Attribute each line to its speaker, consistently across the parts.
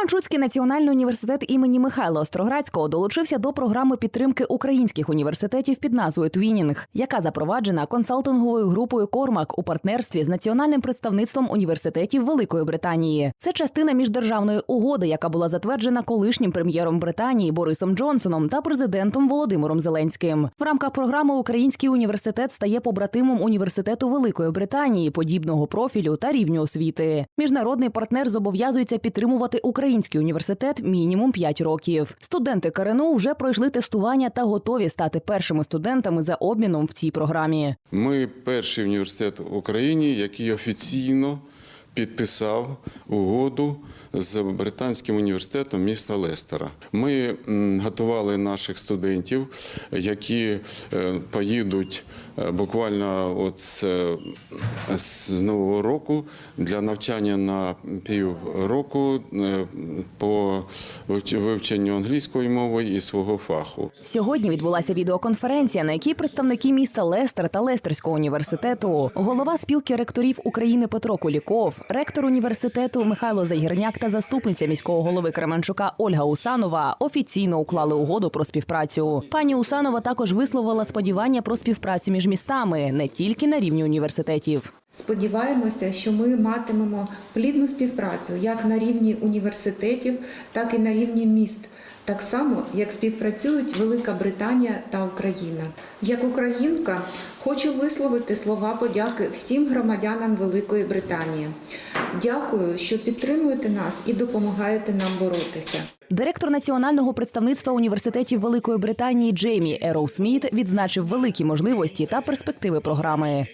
Speaker 1: Кременчуцький національний університет імені Михайла Остроградського долучився до програми підтримки українських університетів під назвою Твінінг, яка запроваджена консалтинговою групою Кормак у партнерстві з національним представництвом університетів Великої Британії. Це частина міждержавної угоди, яка була затверджена колишнім прем'єром Британії Борисом Джонсоном та президентом Володимиром Зеленським. В рамках програми Український університет стає побратимом університету Великої Британії подібного профілю та рівню освіти. Міжнародний партнер зобов'язується підтримувати український університет мінімум 5 років. Студенти КРНУ вже пройшли тестування та готові стати першими студентами за обміном в цій програмі.
Speaker 2: Ми перший університет в Україні, який офіційно підписав угоду з британським університетом міста Лестера. Ми готували наших студентів, які е, поїдуть е, буквально от з, е, з нового року для навчання на півроку по вивченню англійської мови і свого фаху.
Speaker 1: Сьогодні відбулася відеоконференція, на якій представники міста Лестер та Лестерського університету, голова спілки ректорів України Петро Куліков, ректор університету Михайло Загірняк та заступниця міського голови Кременчука Ольга Усанова офіційно уклали угоду про співпрацю. Пані Усанова також висловила сподівання про співпрацю між містами не тільки на рівні університетів.
Speaker 3: Сподіваємося, що ми матимемо плідну співпрацю як на рівні університетів, так і на рівні міст. Так само, як співпрацюють Велика Британія та Україна. Як українка хочу висловити слова подяки всім громадянам Великої Британії. Дякую, що підтримуєте нас і допомагаєте нам боротися.
Speaker 1: Директор національного представництва університетів Великої Британії Джеймі Ероу Сміт відзначив великі можливості та перспективи програми.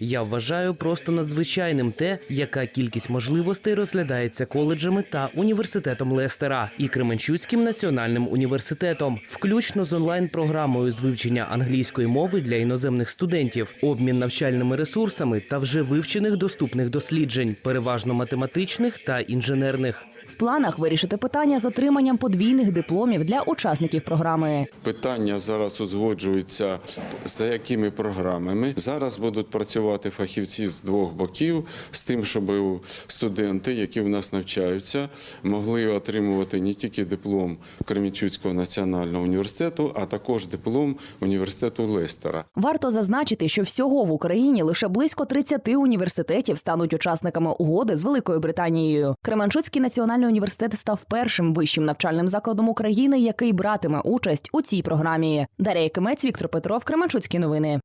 Speaker 4: Я вважаю просто надзвичайним те, яка кількість можливостей розглядається коледжами та університетом Лестера і Кременчуцьким національним університетом, включно з онлайн-програмою з вивчення англійської мови для іноземних студентів, обмін навчальними ресурсами та вже вивчених доступних досліджень, переважно математичних та інженерних.
Speaker 1: В планах вирішити питання з отриманням подвійних дипломів для учасників програми.
Speaker 2: Питання зараз узгоджуються за якими програмами. Зараз будуть працювати фахівці з двох боків з тим, щоб студенти, які в нас навчаються, могли отримувати не тільки диплом Кремінчуцького національного університету, а також диплом університету Лестера.
Speaker 1: Варто зазначити, що всього в Україні лише близько 30 університетів стануть учасниками угоди з Великою Британією. Кременчуцький національний університет став першим вищим навчальним закладом України, який братиме участь у цій програмі. Дарія Кимець, Віктор Петров, Кременчуцькі новини.